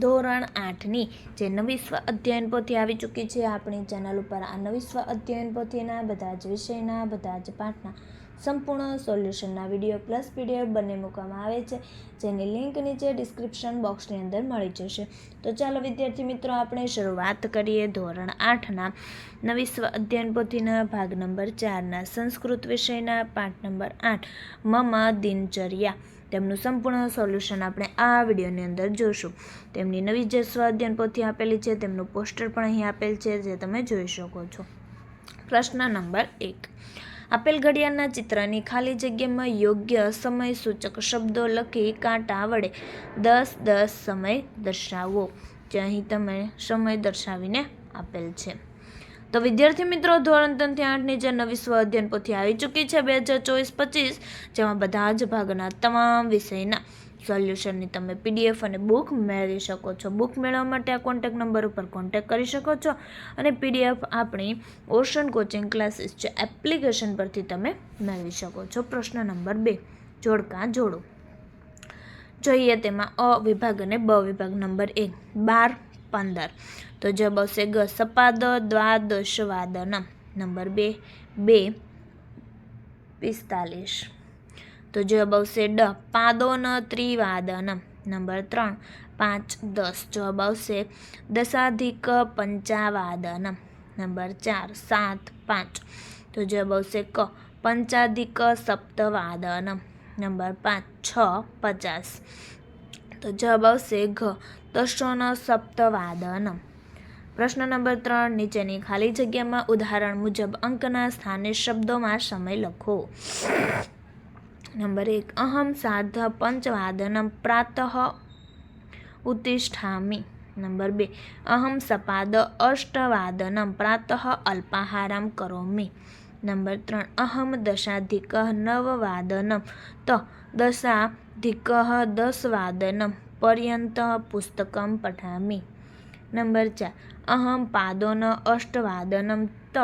ધોરણ આઠની જે નવી સ્વ અધ્યયન પોથી આવી ચૂકી છે આપણી ચેનલ ઉપર. આ નવી સ્વ અધ્યયન પોથીના બધા જ વિષયના, બધા જ પાઠના સંપૂર્ણ સોલ્યુશનના વીડિયો પ્લસ પીડીએફ બંને મૂકવામાં આવે છે. જેની લિંક નીચે ડિસ્ક્રિપ્શન બોક્સની અંદર મળી જશે. તો ચાલો વિદ્યાર્થી મિત્રો, આપણે શરૂઆત કરીએ ધોરણ આઠના નવી સ્વ અધ્યયન પોથીના ભાગ નંબર ચારના સંસ્કૃત વિષયના પાઠ નંબર આઠ. મમ દિનચર્યા. તેમનું સંપૂર્ણ સોલ્યુશન આપણે આ વિડીયોની અંદર જોશું. તેમની નવી જે સ્વાધ્યન પોથી આપેલી છે, તેમનું પોસ્ટર પણ અહીં આપેલ છે, જે તમે જોઈ શકો છો. પ્રશ્ન નંબર એક. આપેલ ઘડિયાળના ચિત્રની ખાલી જગ્યામાં યોગ્ય સમય સૂચક શબ્દો લખી કાંટા વડે દસ દસ સમય દર્શાવો, જે અહીં તમે સમય દર્શાવીને આપેલ છે. તો વિદ્યાર્થી મિત્રો, ધોરણ ત્રણથી આઠની જે નવી સ્વ અધ્યયન પોથી આવી ચૂકી છે બે હજાર ચોવીસ પચીસ, જેમાં બધા જ ભાગના તમામ વિષયના સોલ્યુશનની તમે પીડીએફ અને બુક મેળવી શકો છો. બુક મેળવવા માટે આ કોન્ટેક નંબર ઉપર કોન્ટેક કરી શકો છો અને પીડીએફ આપણી ઓશન કોચિંગ ક્લાસીસ છે એપ્લિકેશન પરથી તમે મેળવી શકો છો. પ્રશ્ન નંબર બે, જોડકા જોડો. જોઈએ તેમાં અ વિભાગ અને બ વિભાગ નંબર એક, બાર પંદર. તો જવાબ આવશે ગ. સપાદ દ્વાદશ વાદનમ નંબર બે. બે. પિસ્તાલીસ. તો જવાબ આવશે ડ. પાદોન ત્રિવાદનમ નંબર ત્રણ. પાંચ, દસ. જવાબ આવશે દશાધિક પંચાવાદનમ નંબર ચાર. સાત, પાંચ. તો જવાબ આવશે ક. પંચાધિક સપ્તવાદનમ નંબર પાંચ. છ, પચાસ. તો જવાબ આવશે ઘ દશોન સપ્તવાદનમ. પ્રશ્ન નંબર ત્રણ, નીચેની ખાલી જગ્યામાં ઉદાહરણ મુજબ અંકના સ્થાને શબ્દોમાં સમય લખો. નંબર એક, અહમ સાર્ધ પંચવાદનમ પ્રાતઃ ઉત્તિષ્ઠામી નંબર બે, અહમ સપાદ અષ્ટવાદનમ પ્રાતઃ અલ્પાહારમ કરોમિ. નંબર ત્રણ, અહમ દશાધિક નવવાદનમ ત દશાધિક દસવાદનમ પર્યંત પુસ્તકમ પઠામી. નંબર ચાર, અહમ પાદોન અષ્ટવાદનમ. ત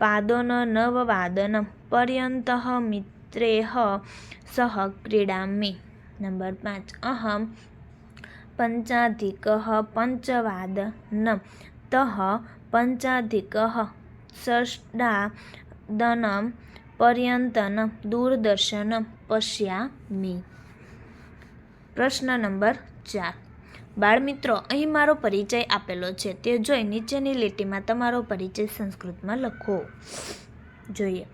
પાદોન નવવાદનમ. પર્યંત મિત્રેહ સહ ક્રીડામી. નંબર પાંચ, અહમ પંચાધિક પંચવાદનમ. તઃ પંચાધિક ષષ્ટાદનમ પર્યંતન દૂરદર્શન પશ્યામિ પ્રશ્ન નંબર ચાર. બાળમિત્રો, અહીં મારો પરિચય આપેલો છે. તે જોઈ નીચેની લીટીમાં તમારો પરિચય સંસ્કૃતમાં લખો. જોઈએ.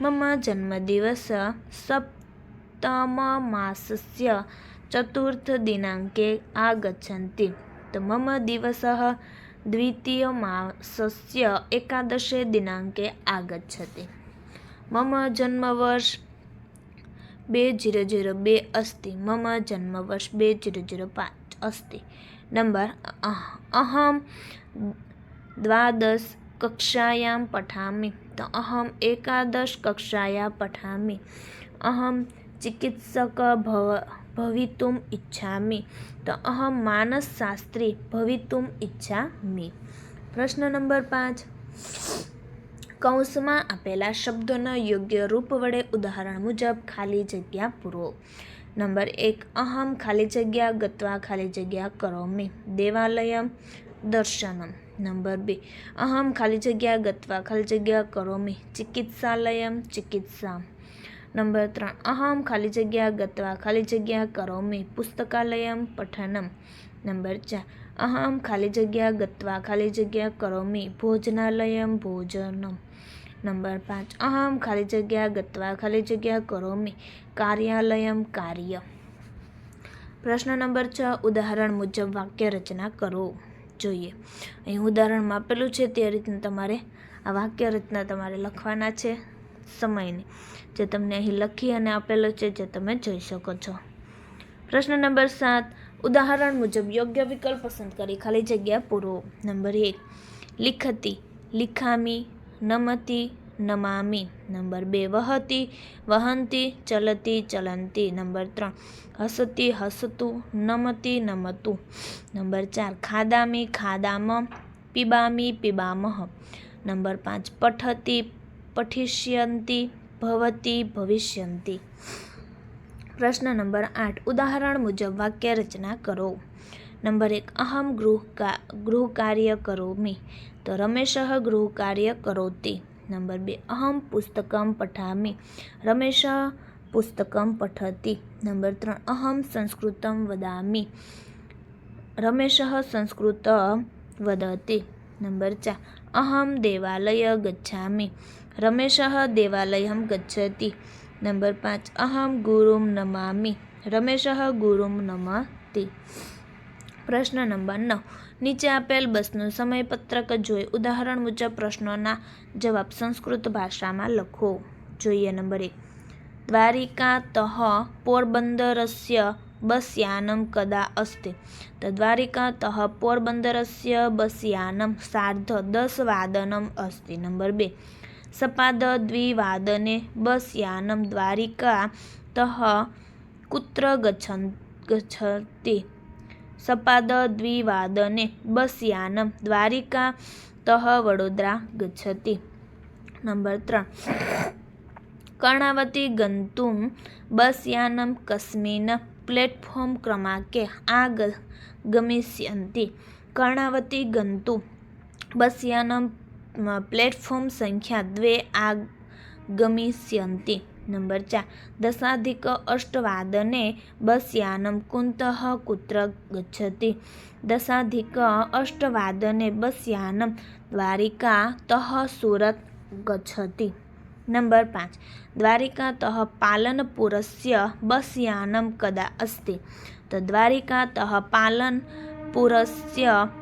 મમ જન્મદિવસ સપ્તમ માસસ્ય ચતુર્થ દિનાંકે આગચ્છन्ति તો મમ દિવસ द्वितीयमासस्य एकादशे दिनाङ्के आगच्छति मम जन्मवर्ष બે જીરો જીરો બે અસ્તિ. મમ જન્મવર્ષ બે જીરો જીરો પાંચ અસ્તિ. નંબર અહમ દ્વાદશ કક્ષાયામ પઠામી. તો અહમ એકાદશ કક્ષાયા પઠામી. અહમ ચિકિત્સક ભવ ભવિતુમ ઈચ્છામિ તો અહમ માનસ શાસ્ત્રી ભવિતુમ ઈચ્છામિ પ્રશ્ન નંબર પાંચ કૌંસમાં આપેલા શબ્દોના યોગ્ય રૂપ વડે ઉદાહરણ મુજબ ખાલી જગ્યા પૂરો નંબર એક અહમ ખાલી જગ્યા ગત્વા ખાલી જગ્યા કરોમી દેવાલયમ દર્શનમ નંબર બે અહમ ખાલી જગ્યા ગત્વા ખાલી જગ્યા કરોમી ચિકિત્સાલયમ ચિકિત્સા નંબર ત્રણ, અહમ ખાલી જગ્યા ગત્વા, ખાલી જગ્યા કરોમી પુસ્તકાલયમ પઠનમ. નંબર ચાર, અહમ ખાલી જગ્યા ગત્વા, ખાલી જગ્યા કરોમી ભોજનાલયમ ભોજનમ. નંબર પાંચ, અહમ ખાલી જગ્યા ગત્વા, ખાલી જગ્યા કરોમી કાર્યાલયમ કાર્ય પ્રશ્ન નંબર છ, ઉદાહરણ મુજબ વાક્ય રચના કરો. જોઈએ. અહીં ઉદાહરણમાં આપેલું છે, તે રીતના તમારે આ વાક્ય રચના તમારે લખવાના છે. સમયની, જે તમને અહીં લખી અને આપેલો છે, જે તમે જોઈ શકો છો. પ્રશ્ન નંબર સાત, ઉદાહરણ મુજબ યોગ્ય વિકલ્પ પસંદ કરી, ખાલી જગ્યા પૂરો. નંબર એક, લિખતી, લિખામી, નમતી, નમામી. નંબર બે, વહતી, વહંતી, ચલતી, ચલંતી. નંબર ત્રણ, હસતી, હસતું, નમતી, નમતું. નંબર ચાર, ખાદામી ખાદામ પીબામી, પીબામહ. નંબર પાંચ, પઠતી પઠિષ્યંતી ભવતી ભવિષ્યંતિ પ્રશ્ન નંબર આઠ ઉદાહરણ મુજબ વાક્ય રચના કરો નંબર એક અહમ ગૃહ ગૃહ કાર્ય કરોમી તો રમેશ ગૃહ કાર્ય કરોતિ નંબર બે અહમ પુસ્તકમ પઠામી રમેશ પુસ્તકમ પઠતી નંબર ત્રણ અહમ સંસ્કૃતમ વદામી રમેશ સંસ્કૃત વદતી નંબર ચાર અહમ દેવાલય ગચ્છામિ રમેશઃ દેવાલયમ ગચ્છતિ નંબર પાંચ અહમ ગુરુમ નમામી રમેશઃ ગુરુમ નમાતી પ્રશ્ન નંબર નવ નીચે આપેલ બસનું સમયપત્રક જોઈ ઉદાહરણ મુજબ પ્રશ્નોના જવાબ સંસ્કૃત ભાષામાં લખો જોઈએ નંબર એક દ્વારિકા તહ પોરબંદરસ્ય બસયાનમ કદા અસ્તે તદ્વારિકા તહ પોરબંદરસ્ય બસયાનમ સાર્ધ દસ વાદનમ અસ્તિ નંબર બે सपादद्विवादने बस् यानं द्वारिकातः कुत्र गच्छन् गच्छति सपादद्विवादने बस् यानं द्वारिकातः वडोदरा गच्छति નંબર ત્રણ કર્ણાવતી ગંતુમ બસ યાનમ કસ્મિન પ્લેટફોર્મ ક્રમાંકે આ ગમિષ્યંતિ કર્ણાવતી ગંતુ બસ યાનમ પ્લેटफॉर्म संख्या द्वे आगमिष्यन्ति नम्बर् चार दशाधिक अष्टवादने बस् यानं कुन्तः कुत्र गच्छति दशाधिक अष्टवादने बस् यानं द्वारिकातः सुरत् गच्छति નંબર પાંચ દ્વારિકાતઃ પાલનપુરસ્ય બસ યાનમ કદા અસ્તિ તો દ્વારિકાતઃ પાલનપુરસ્ય